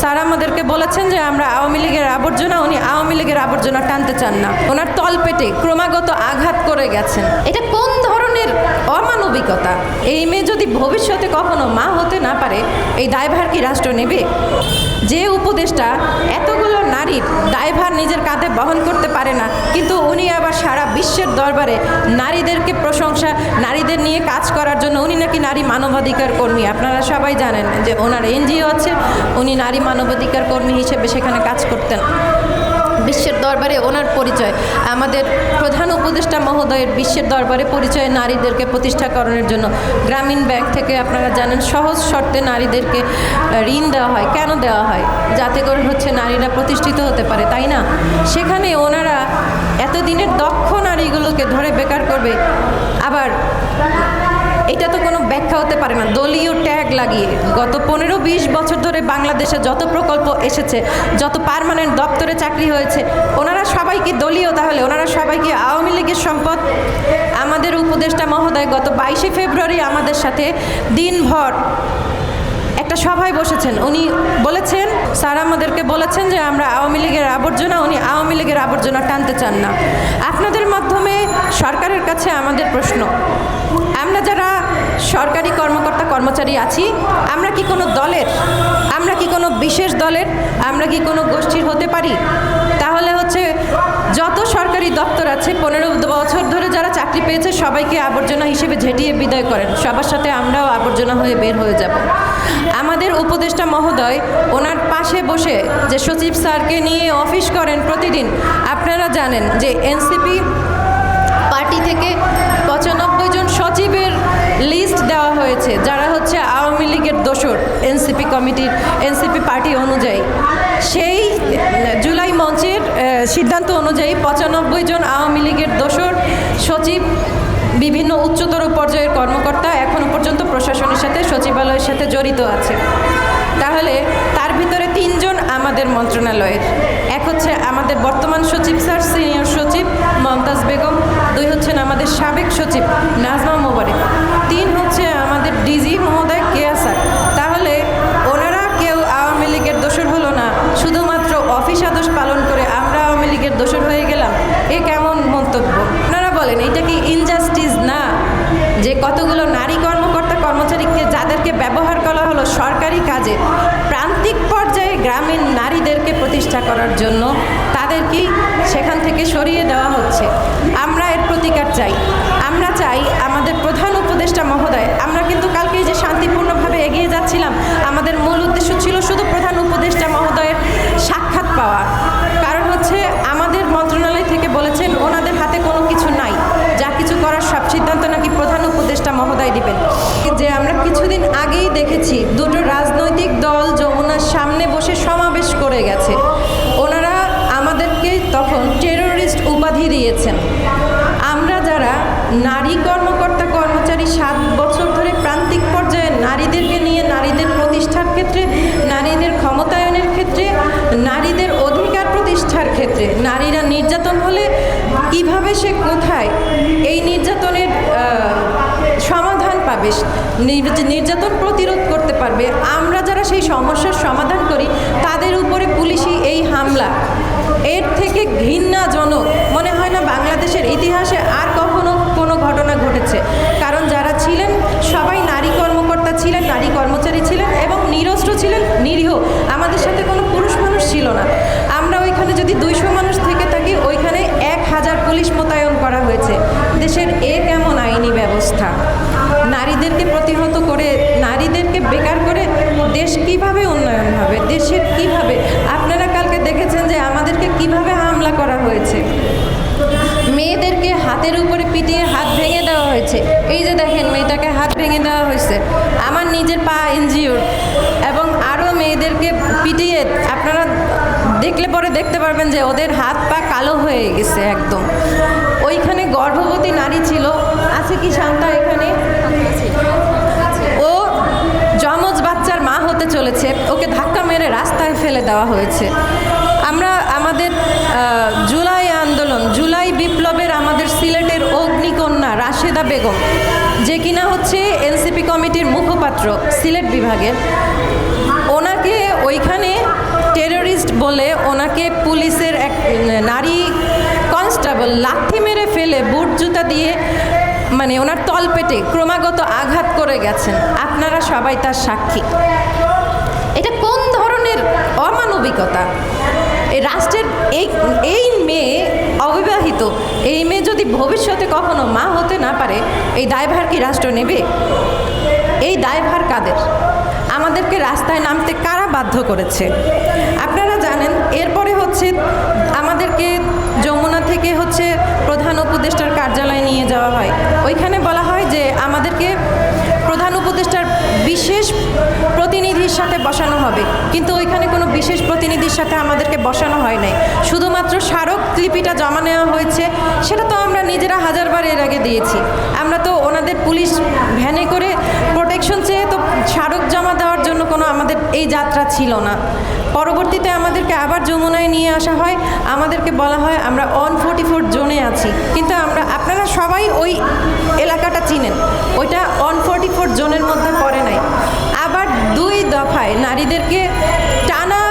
Sir আমাদেরকে বলেছেন যে আমরা আওয়ামী লীগের আবর্জনা, উনি আওয়ামী লীগের আবর্জনা টানতে চান না। ওনার তলপেটে ক্রমাগত আঘাত করে গেছেন। এটা কোন ধরনের অমানবিকতা? এই মেয়ে যদি ভবিষ্যতে কখনো মা হতে না পারে, এই দায়ভার কি রাষ্ট্র নেবে? যে উপদেশটা এতগুলো নারীর দায়ভার নিজের কাঁধে বহন করতে পারে না, কিন্তু উনি আবার সারা বিশ্বের দরবারে নারীদেরকে প্রশংসা, নারীদের নিয়ে কাজ করার জন্য উনি নাকি নারী মানবাধিকার কর্মী। আপনারা সবাই জানেন যে ওনার এনজিও আছে, উনি নারী মানবাধিকার কর্মী হিসেবে সেখানে কাজ করতেন। বিশ্বের দরবারে ওনার পরিচয়। আমাদের প্রধান উপদেষ্টা মহোদয়ের বিশ্বের দরবারে পরিচয় নারীদেরকে প্রতিষ্ঠাকরণের জন্য। গ্রামীণ ব্যাংক থেকে আপনারা জানেন, সহজ শর্তে নারীদেরকে ঋণ দেওয়া হয়। কেন দেওয়া হয়? যাতে করে হচ্ছে নারীরা প্রতিষ্ঠিত হতে পারে, তাই না? সেখানে ওনারা এতদিনের দক্ষ নারীগুলোকে ধরে বেকার করবে। আবার এটা তো কোনো ব্যাখ্যা হতে পারে না। দলীয় ট্যাগ লাগিয়ে গত পনেরো বিশ বছর ধরে বাংলাদেশে যত প্রকল্প এসেছে, যত পার্মানেন্ট দপ্তরে চাকরি হয়েছে, ওনারা সবাই কি দলীয় তাহলে, ওনারা সবাই কি আওয়ামী লীগের সম্পদ। আমাদের উপদেষ্টা মহোদয় গত বাইশে ফেব্রুয়ারি আমাদের সাথে দিনভর একটা সভায় বসেছেন। উনি বলেছেন, স্যার আমাদেরকে বলেছেন যে আমরা আওয়ামী লীগের আবর্জনা, উনি আওয়ামী লীগের আবর্জনা টানতে চান না। আপনাদের মাধ্যমে সরকারের কাছে আমাদের প্রশ্ন, আমরা যারা কর্মচারী আছি। আমরা কি কোনো দলের? আমরা কি কোনো বিশেষ দলের? আমরা কি কোনো গোষ্ঠীর হতে পারি? তাহলে হচ্ছে যত সরকারি দপ্তর আছে, পনেরো বছর ধরে যারা চাকরি পেয়েছে, সবাইকে আবর্জনা হিসেবে ঝেঁটিয়ে বিদায় করেন। সবার সাথে আমরাও আবর্জনা হয়ে বের হয়ে যাব। আমাদের উপদেষ্টা মহোদয়, ওনার পাশে বসে যে সচিব স্যারকে নিয়ে অফিস করেন প্রতিদিন, আপনারা জানেন যে এনসিপি পার্টি থেকে পঁচানব্বই দেওয়া হয়েছে, যারা হচ্ছে আওয়ামী লীগের দোসর এনসিপি কমিটির, এনসিপি পার্টি অনুযায়ী। সেই, জুলাই মঞ্চের সিদ্ধান্ত অনুযায়ী পঁচানব্বই জন আওয়ামী লীগের দোসর সচিব, বিভিন্ন উচ্চতর পর্যায়ের কর্মকর্তা এখনও পর্যন্ত প্রশাসনের সাথে, সচিবালয়ের সাথে জড়িত আছে। তাহলে তার ভিতরে আমাদের মন্ত্রণালয়ের। এক হচ্ছে আমাদের বর্তমান সচিব স্যার, সিনিয়র সচিব মমতাজ বেগম, দুই হচ্ছেন আমাদের সাবেক সচিব নাজমা মোবারক, তিন হচ্ছে আমাদের ডিজি মহোদয় কেয়া স্যার। তাহলে ওনারা কেউ আওয়ামী লীগের দোষর হলো না, শুধুমাত্র অফিস আদেশ পালন করে আমরা আওয়ামী লীগের দোষর হয়ে গেলাম। এ কেমন মন্তব্য? ওনারা বলেন এটা কি ইনজাস্টিস না? যে কতগুলো নারী কর্মকর্তা কর্মচারীকে, যাদেরকে ব্যবহার করা হলো সরকারি কাজে প্রান্তিক পর্যায়ে গ্রামীণ নারীদেরকে প্রতিষ্ঠা করার জন্য তাদেরকেই সেখান থেকে সরিয়ে দেওয়া হচ্ছে। আমরা এর প্রতিকার চাই। আমরা চাই আমাদের প্রধান উপদেষ্টা মহোদয়, আমরা কিন্তু কালকে যে শান্তিপূর্ণভাবে এগিয়ে যাচ্ছিলাম, আমাদের মূল উদ্দেশ্য ছিল শুধু প্রধান উপদেষ্টা মহোদয়ের সাক্ষাৎ পাওয়া। কারণ হচ্ছে আমাদের মন্ত্রণালয় থেকে বলেছেন ওনাদের হাতে কোনো কিছু নাই। যা কিছু করার সব সিদ্ধান্ত নাকি প্রধান উপদেষ্টা মহোদয় দিবেন। যে আমরা কিছুদিন আগেই দেখেছি দুটো রাজনৈতিক দল যমুনার সামনে বসে সমাবেশ করে গেছে। দিয়েছেন। আমরা যারা নারী কর্মকর্তা কর্মচারী সাত বছর ধরে প্রান্তিক পর্যায়ে নারীদেরকে নিয়ে নারীদের প্রতিষ্ঠার ক্ষেত্রে, নারীদের ক্ষমতায়নের ক্ষেত্রে, নারীদের অধিকার প্রতিষ্ঠার ক্ষেত্রে, নারীরা নির্যাতন হলে কীভাবে সে কোথায় এই নির্যাতনের সমাধান পাবে? নির্যাতন প্রতিরোধ পারবে। আমরা যারা সেই সমস্যার সমাধান করি, তাদের উপরে পুলিশি এই হামলা। এর থেকে ঘৃণাজনক। মনে হয় না বাংলাদেশের ইতিহাসে আর কখনো কোনো ঘটনা ঘটেছে। কারণ যারা ছিলেন, সবাই নারী কর্মকর্তা ছিলেন, নারী কর্মচারী ছিলেন এবং নিরস্ত্র ছিলেন, নিরীহ। আমাদের সাথে কোনো পুরুষ মানুষ ছিল না। আমরা ওইখানে যদি দুইশো মানুষ থেকে থাকি, ওইখানে এক হাজার পুলিশ মোতায়েন করা হয়েছে। দেশের এ কেমন আইনি ব্যবস্থা? নারীদেরকে প্রতিহত করে করে দেশ কীভাবে উন্নয়ন হবে দেশের কীভাবে, আপনারা কালকে দেখেছেন যে আমাদেরকে কীভাবে হামলা করা হয়েছে। মেয়েদেরকে হাতের উপরে পিটিয়ে হাত ভেঙে দেওয়া হয়েছে। এই যে দেখেন, মেয়েটাকে হাত ভেঙে দেওয়া হয়েছে। আমার নিজের পা এনজিওর। এবং আরও মেয়েদেরকে পিটিয়ে আপনারা দেখলে পরে দেখতে পারবেন যে ওদের হাত পা কালো হয়ে গেছে একদম। ওইখানে গর্ভবতী নারী ছিল। আছে কি শান্তা এখানে? ফেলে দেওয়া হয়েছে। আমরা আমাদের জুলাই আন্দোলন, জুলাই বিপ্লবের আমাদের সিলেটের অগ্নিকন্যা রাশেদা বেগম, যে কিনা হচ্ছে এনসিপি কমিটির মুখপাত্র সিলেট বিভাগের ওনাকে ওইখানে টেররিস্ট বলে ওনাকে পুলিশের এক, নারী কনস্টেবল লাথি মেরে ফেলে বুট জুতা দিয়ে মানে ওনার তলপেটে ক্রমাগত আঘাত করে গেছেন। আপনারা সবাই তার সাক্ষী। এটা কোন ধরনের এই রাষ্ট্রের এই এই মেয়ে অবিবাহিত, এই মেয়ে যদি ভবিষ্যতে কখনো মা হতে না পারে, এই দায়ভার কি রাষ্ট্র নেবে? এই দায়ভার কাদের? আমাদেরকে রাস্তায় নামতে কারা বাধ্য করেছে? আপনারা জানেন, এরপরে হচ্ছে আমাদেরকে যমুনা থেকে হচ্ছে প্রধান উপদেষ্টার কার্যালয়ে নিয়ে যাওয়া হয়। ওইখানে বলা হয় যে আমাদেরকে বসানো হবে। কিন্তু ওইখানে কোনো বিশেষ প্রতিনিধির সাথে আমাদেরকে বসানো হয় নাই। শুধুমাত্র স্মারক লিপিটা জমা নেওয়া হয়েছে, সেটা তো আমরা নিজেরা হাজারবার এর আগে দিয়েছি। আমরা তো ওনাদের পুলিশ ভ্যানে করে প্রোটেকশন চেয়ে তো স্মারক জমা দেওয়ার জন্য কোনো আমাদের এই যাত্রা ছিল না। পরবর্তীতে আমাদেরকে আবার যমুনায় নিয়ে আসা হয়। আমাদেরকে বলা হয়, আমরা অন ফোর্টি ফোর জোনে আছি। কিন্তু আমরা, আপনারা সবাই ওই এলাকাটা চিনেন। ওইটা অন ফোর্টি ফোর জোনের মধ্যে পড়ে নাই। দুই দফায় নারীদেরকে টানা